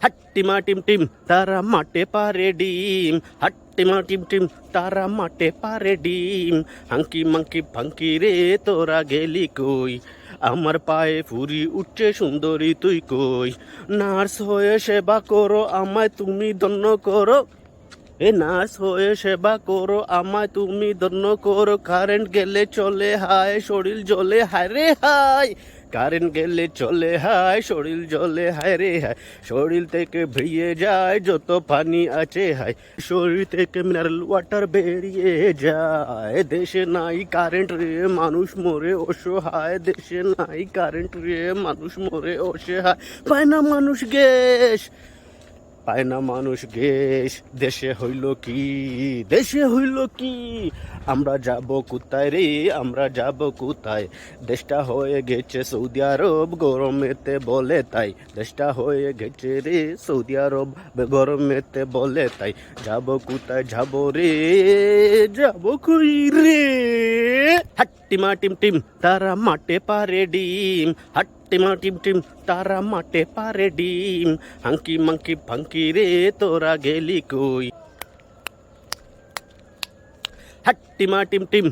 হাট্টিমা team team তারা মাঠে পারে ডিম হাট্টিমা টিম টিম তারা মাঠে পারে ডিম হাঙ্কি মাঙ্কি ফাঙ্কি রে তোরা গেলি কই আমার পায়ে ফুরি উঠছে সুন্দরী তুই কই নার্স হয়ে সেবা করো আমায় তুমি দন্য করো এ নার্স হয়ে সেবা করো আমায় তুমি দন্য করো কারেন্ট গেলে চলে হায় শরীর জ্বলে হায় রে হায় কারেন্ট গেলে চলে হায়, শরীর জ্বলে হায় রে হায়। শরীর থেকে ভেরিয়ে যায় যত পানি আছে হায়। শরীর থেকে মিনারেল ওয়াটার বেরিয়ে যায়। দেশে নাই কারেন্ট রে, মানুষ মরে অসহায়। দেশে নাই কারেন্ট রে, মানুষ মরে অসহায়। পায় না মানুষ গ্যাস, পায় না মানুষ গেস দেশে হইল কি, দেশে হইল কি? আমরা যাব কোথায় রে? আমরা যাব কোথায়? দেশটা হয়ে গেছে সৌদি আরব, গরমেতে বলে তাই। দেশটা হয়ে গেছে রে সৌদি আরব, গরমেতে বলে তাই। যাব কোথায় যাব রে? যাব কই রে? হাট্টিমা টিম টিম, তারা মাঠে পারে ডিম। হাট্টিমা টিম টিম, তারা মাঠে পারে ডিম। হাঙ্কি মাঙ্কি ফাঙ্কি রে, তোরা গেলি কই? হাট্টিমা টিম টিম